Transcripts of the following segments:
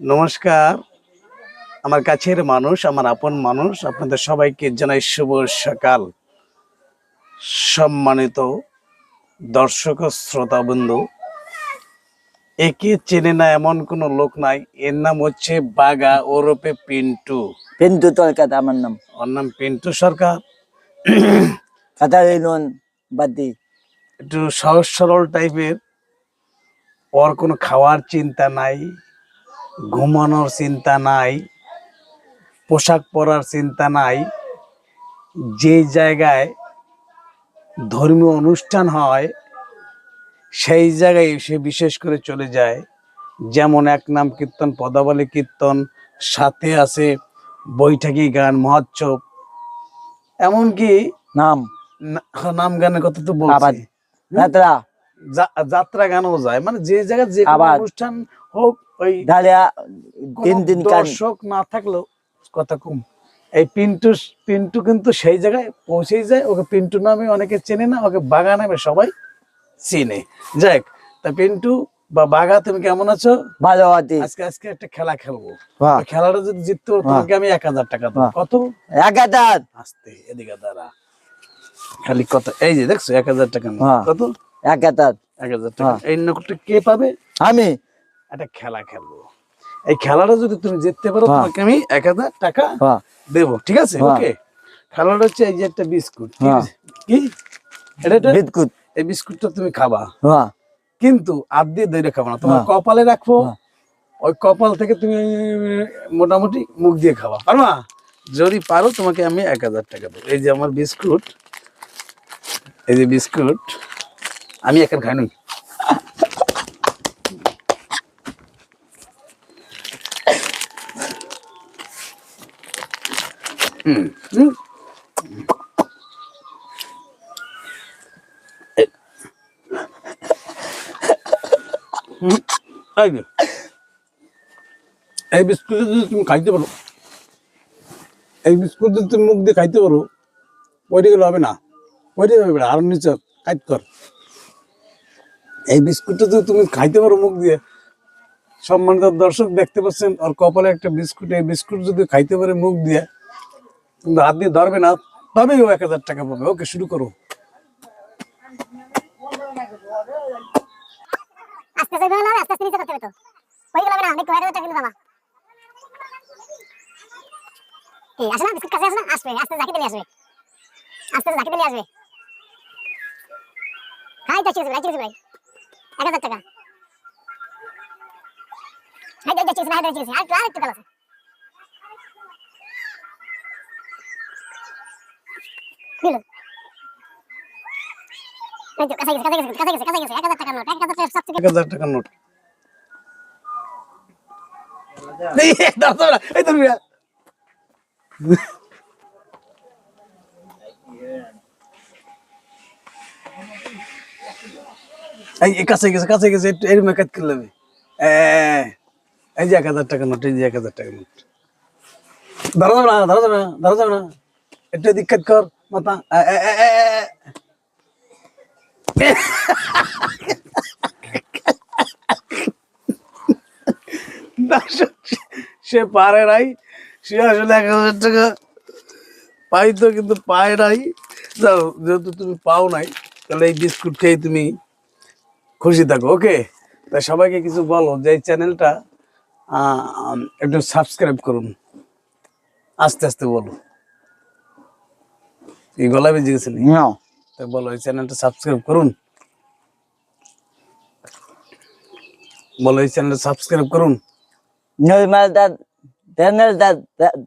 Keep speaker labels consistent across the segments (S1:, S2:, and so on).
S1: নমস্কার। আমার কাছের মানুষ আমার আপন মানুষ আপনাদের সবাইকে জানাই শুভ সকাল। সম্মানিত দর্শক ও শ্রোতা বন্ধু একে চেনে না এমন কোনো লোক নাই। এর নাম হচ্ছে বাগা ওরপে পিন্টু।
S2: পিন্টু তরকাত আমার নাম।
S1: ওর নাম পিন্টু সরকার।
S2: কাতার ইউনিয়ন বাদি
S1: একটু সহজ সরল টাইপের ওর কোনো খাওয়ার চিন্তা নাই। ঘুমানোর চিন্তা নাই পোশাক পরার চিন্তা নাই যে জায়গায় ধর্মীয় অনুষ্ঠান হয় সেই জায়গায় সে বিশেষ করে চলে যায়। যেমন এক নাম কীর্তন পদাবলী কীর্তন সাথে আছে বৈঠাকি গান মহোৎসব। এমনকি
S2: নাম।
S1: নাম গানের কথা তো বলছি।
S2: যাত্রা।
S1: যাত্রা গানও যায়। মানে যে জায়গায় যে অনুষ্ঠান হোক ওই
S2: ডালিয়া দিন
S1: দর্শক না থাকলেও কথা কম। এই পিন্টু পিন্টু কিন্তু সেই জায়গায় পৌঁছেই যায়। ওকে পিন্টু নামে অনেকে চেনে না ওকে বাগা নামে সবাই চিনে। যাক তা পিন্টু বা বাগা তুমি কেমন আছো?
S2: ভালো আছি।
S1: আজকে আজকে একটা খেলা খেলব। খেলাটা যদি জিততে তোমাকে আমি এক হাজার টাকা দেবো। কত?
S2: এক হাজার।
S1: আসতে এদিকে দাঁড়া। খালি কত? এই যে দেখছ এক হাজার টাকা। কত?
S2: এক হাজার।
S1: এক হাজার টাকা। এই নোটটা কে পাবে?
S2: আমি।
S1: একটা খেলা খেলব। এই খেলাটা যদি তুমি জিততে পারো। তোমাকে আমি এক হাজার টাকা দেবো ঠিক আছে। ওকে খেলাটা হচ্ছে এই যে একটা বিস্কুট কি। এটা
S2: বিদ্যুৎ
S1: এই বিস্কুটটা তুমি খাবা। কিন্তু আর দিয়ে দইরে খাবা না তোমার। কপালে রাখব। ওই কপাল থেকে তুমি মোটামুটি মুখ দিয়ে খাবা। পারবা? যদি পারো তোমাকে আমি এক হাজার টাকা দেবো। এই যে আমার বিস্কুট এই যে বিস্কুট আমি একার খাই এই বিস্কুট যদি তুমি খাইতে পারো, এই বিস্কুট যদি তুমি মুখ দিয়ে খাইতে পারো ওইটা গেলে হবে না। ওইটা হবে আরও নিচে খাইতে কর। এই বিস্কুটটা যদি তুমি খাইতে পারো মুখ দিয়ে, সম্মানিত দর্শক দেখতে পাচ্ছেন আর কপালে একটা বিস্কুট, এই বিস্কুট যদি খাইতে পারে মুখ দিয়ে কিন্তু হাত দিয়ে ধরবে না, তবেই ও এক হাজার টাকা পাবে। ওকে শুরু করো।
S3: আস্তে আস্তে হবে আস্তে আস্তে নিচে করতে হবে তো। হয়ে গেল না দেখো হাজার টাকা কিন্তু বাবা। কি আসে না, বিস্কুট কাছে আসে না, আসবে, আস্তে জাকি দিলে আসবে। আস্তে জাকি দিলে আসবে। হাই চিজ ভাই চিজ ভাই। এক হাজার টাকা। হাই চিজ হাই চিজ আর আর একটু আছে। গেছে এক হাজার
S1: টাকার নোট এই, কাছে গেছে কাছে গেছে এক হাজার টাকা এক হাজার টাকা কর। মাথা। সে পারে নাই সে আসলে এক হাজার টাকা পাইতো কিন্তু পায় নাই যাও যেহেতু তুমি পাও নাই তাহলে এই বিস্কুট খেয়ে তুমি খুশি থাকো ওকে তা সবাইকে কিছু বলো যে এই চ্যানেলটা একটু সাবস্ক্রাইব করুন আস্তে আস্তে বলো এই গলা বেজে বলো এই চ্যানেলটা সাবস্ক্রাইব করুন। বলো এই চ্যানেলটা সাবস্ক্রাইব করুন।
S2: নর্মাল দা চ্যানেল দা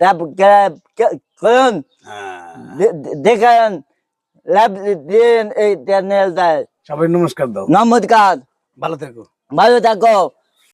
S2: দাব করুন।
S1: হ্যাঁ।
S2: দেখান। লাভ দিন এই চ্যানেল দা
S1: সবাই নমস্কার দাও।
S2: নমস্কার।
S1: ভালো থেকো।
S2: ভালো থাকো।